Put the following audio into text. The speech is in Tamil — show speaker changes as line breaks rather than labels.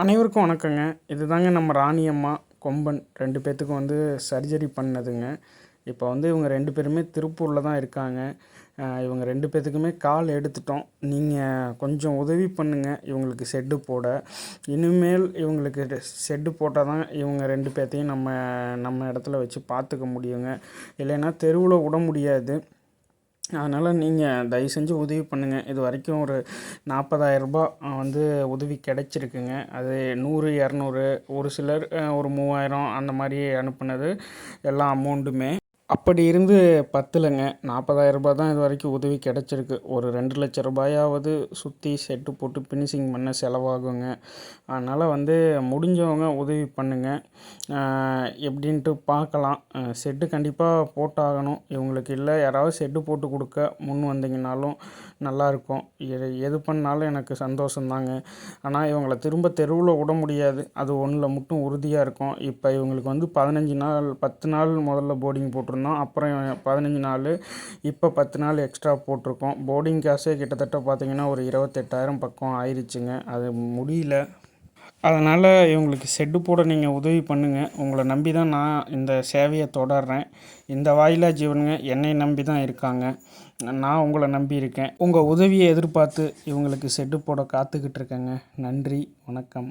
அனைவருக்கும் வணக்கங்க. இதுதாங்க நம்ம ராணியம்மா கொம்பன் ரெண்டு பேர்த்துக்கும் வந்து சர்ஜரி பண்ணதுங்க. இப்போ வந்து இவங்க ரெண்டு பேருமே திருப்பூரில் தான் இருக்காங்க. இவங்க ரெண்டு பேர்த்துக்குமே கால் எடுத்துட்டோம். நீங்கள் கொஞ்சம் உதவி பண்ணுங்கள் இவங்களுக்கு ஷெட்டு போட. இனிமேல் இவங்களுக்கு ஷெட்டு போட்டால் தான் இவங்க ரெண்டு பேர்த்தையும் நம்ம நம்ம இடத்துல வச்சு பார்த்துக்க முடியுங்க. இல்லைன்னா தெருவில் விட முடியாது. அதனால் நீங்கள் தயவு செஞ்சு உதவி பண்ணுங்கள் இது வரைக்கும் ஒரு நாற்பதாயிரரூபா வந்து உதவி கிடச்சிருக்குங்க. அது நூறு இரநூறு ஒரு சிலர் ஒரு மூவாயிரம் அந்த மாதிரி அனுப்புனது எல்லா அமௌண்ட்டுமே அப்படி இருந்து பத்தலைங்க. நாற்பதாயிரரூபா தான் இது வரைக்கும் உதவி கிடச்சிருக்கு. ஒரு ரெண்டு லட்ச ரூபாயாவது சுற்றி செட்டு போட்டு ஃபினிஷிங் பண்ண செலவாகுங்க. அதனால் வந்து முடிஞ்சவங்க உதவி பண்ணுங்கள் எப்படின்ட்டு பார்க்கலாம். செட்டு கண்டிப்பாக போட்டாகணும். இவங்களுக்கு இல்லை யாராவது செட்டு போட்டு கொடுக்க முன் வந்தீங்கனாலும் நல்லாயிருக்கும் எது எது பண்ணாலும் எனக்கு சந்தோஷந்தாங்க. ஆனால் இவங்கள திரும்ப தெருவில் விட முடியாது. அது ஒன்றில் மட்டும் உறுதியாக இருக்கும். இப்போ இவங்களுக்கு வந்து பதினஞ்சு நாள் பத்து நாள் முதல்ல போர்டிங் போட்டிருந்தோம் அப்புறம் பதினஞ்சு நாள் இப்போ பத்து நாள் எக்ஸ்ட்ரா போட்டிருக்கோம். போர்டிங் காசே கிட்டத்தட்ட பார்த்திங்கன்னா ஒரு இருபத்தெட்டாயிரம் பக்கம் ஆயிடுச்சுங்க அது முடியல. அதனால் இவங்களுக்கு செட்டு போட நீங்கள் உதவி பண்ணுங்கள் உங்களை நம்பி தான் நான் இந்த சேவையை தொடர்றேன். இந்த வாயிலா ஜீவனுங்க என்னை நம்பி தான் இருக்காங்க. நான் உங்களை நம்பி இருக்கேன். உங்கள் உதவியை எதிர்பார்த்து இவங்களுக்கு செட்டு போட காத்துக்கிட்டு இருக்கேங்க. நன்றி வணக்கம்.